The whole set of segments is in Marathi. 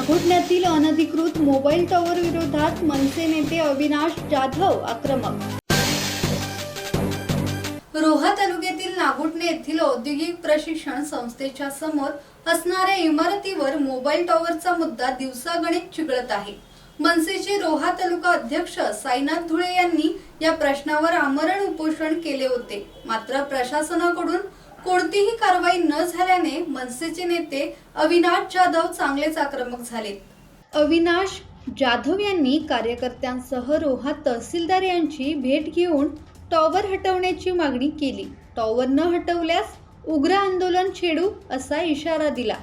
नागोठण्यातील अनधिकृत मोबाईल टॉवर विरोधात मनसे नेते अविनाश जाधव आक्रमक. रोहा तालुक्यातील नागोठणे येथील औद्योगिक प्रशिक्षण संस्थेच्या समोर असणाऱ्या इमारतीवर मोबाईल टॉवरचा मुद्दा दिवसागणिक चिघळत आहे. मनसेचे रोहा तालुका अध्यक्ष साईनाथ धुळे यांनी या प्रश्नावर आमरण उपोषण केले होते. मात्र प्रशासनाकडून कोणतीही कारवाई न झाल्याने मनसेचे नेते अविनाश जाधव चांगलेच आक्रमक झाले अविनाश जाधव यांनी कार्यकर्त्यांसह रोहा तहसीलदार यांची भेट घेऊन टॉवर हटवण्याची मागणी केली. टॉवर न हटवल्यास उग्र आंदोलन छेडू असा इशारा दिला.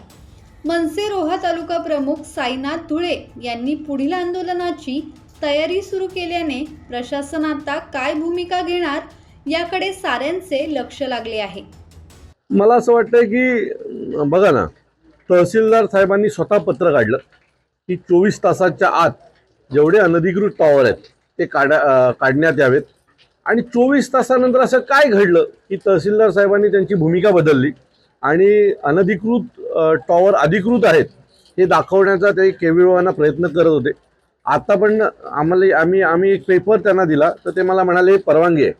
मनसे रोहा तालुका प्रमुख साईनाथ धुळे यांनी पुढील आंदोलनाची तयारी सुरू केल्याने प्रशासन आता काय भूमिका घेणार याकडे साऱ्यांचे लक्ष लागले आहे. मला असं वाटतंय की बघा ना तहसीलदार साहेबांनी स्वतः पत्र काढलं की चोवीस तासाच्या आत जेवढे अनधिकृत टॉवर आहेत ते काढा काढण्यात यावेत. आणि चोवीस तासानंतर असं काय घडलं की तहसीलदार साहेबांनी त्यांची भूमिका बदलली आणि अनधिकृत टॉवर अधिकृत आहेत हे दाखवण्याचा ते केविळवाना प्रयत्न करत होते. आता पण आम्हाला आम्ही आम्ही एक पेपर त्यांना दिला तर ते मला म्हणाले "हे परवानगी आहे.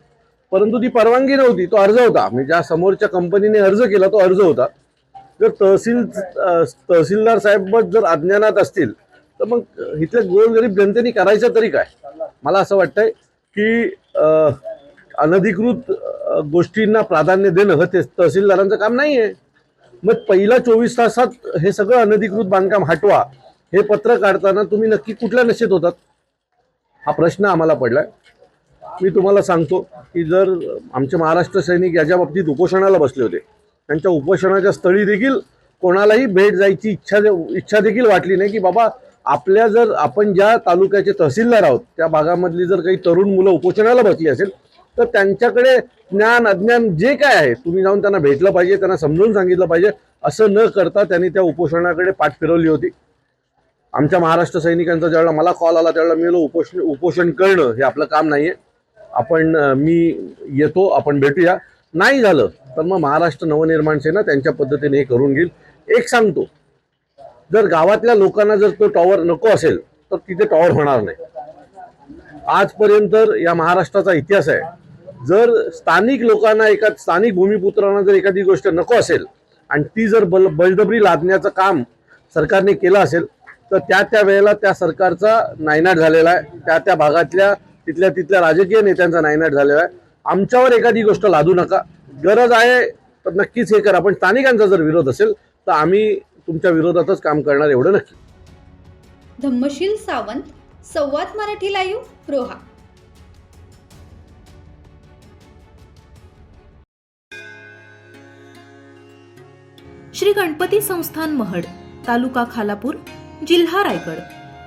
परंतु ती परवानगी नव्हती तो अर्ज होता. म्हणजे ज्या समोरच्या कंपनीने अर्ज केला तो अर्ज होता. जर तहसील तहसीलदार साहेब जर अज्ञानात असतील तर मग इथल्या गोरगरीब जनतेने करायचं तरी काय? मला असं वाटतंय की अनधिकृत गोष्टींना प्राधान्य देणं हे ते तहसीलदारांचं काम नाही आहे मग पहिल्या चोवीस तासात हे सगळं अनधिकृत बांधकाम हटवा हे पत्र काढताना तुम्ही नक्की कुठल्या नशेत होतात? हा प्रश्न आम्हाला पडलाय. मी तुम्हाला सांगतो की जर आमचे महाराष्ट्र सैनिक याच्या बाबतीत उपोषणाला बसले होते त्यांच्या उपोषणाच्या स्थळी देखील कोणालाही भेट जायची इच्छा इच्छा देखील वाटली नाही की बाबा आपल्या जर आपण ज्या तालुक्याचे तहसीलदार आहोत त्या भागामधली जर काही तरुण मुलं उपोषणाला बसली असेल तर त्यांच्याकडे ज्ञान अज्ञान जे काय आहे तुम्ही जाऊन त्यांना भेटलं पाहिजे त्यांना समजून सांगितलं पाहिजे असं न करता त्यांनी त्या उपोषणाकडे पाठ फिरवली होती. आमच्या महाराष्ट्र सैनिकांचा ज्यावेळेला मला कॉल आला त्यावेळेला मी उपोषण उपोषण करणं हे आपलं काम नाही आहे आपण मी येतो आपण भेटूया. नाही झालं तर मग महाराष्ट्र नवनिर्माण सेना त्यांच्या पद्धतीने हे करून घेईल. एक सांगतो जर गावातल्या लोकांना जर तो टॉवर नको असेल तर तिथे टॉवर होणार नाही. आजपर्यंत या महाराष्ट्राचा इतिहास आहे. जर स्थानिक लोकांना एका स्थानिक भूमिपुत्रांना जर एखादी गोष्ट नको असेल आणि ती जर बल बळजबरी लादण्याचं काम सरकारने केलं असेल तर त्या त्या वेळेला त्या सरकारचा नायनाट झालेला आहे. त्या त्या भागातल्या तिथल्या तिथल्या राजकीय नेत्यांचा नायनाट झालेला आहे. आमच्यावर एखादी गोष्ट लादू नका. गरज आहे तर नक्कीच हे करा. पण स्थानिकांचा जर विरोध असेल तर आम्ही तुमच्या विरोधातच काम करणार एवढं नक्की. धम्मशील सावंत संवाद मराठी लाईव्ह रोहा. श्री गणपती संस्थान महड तालुका खालापूर जिल्हा रायगड.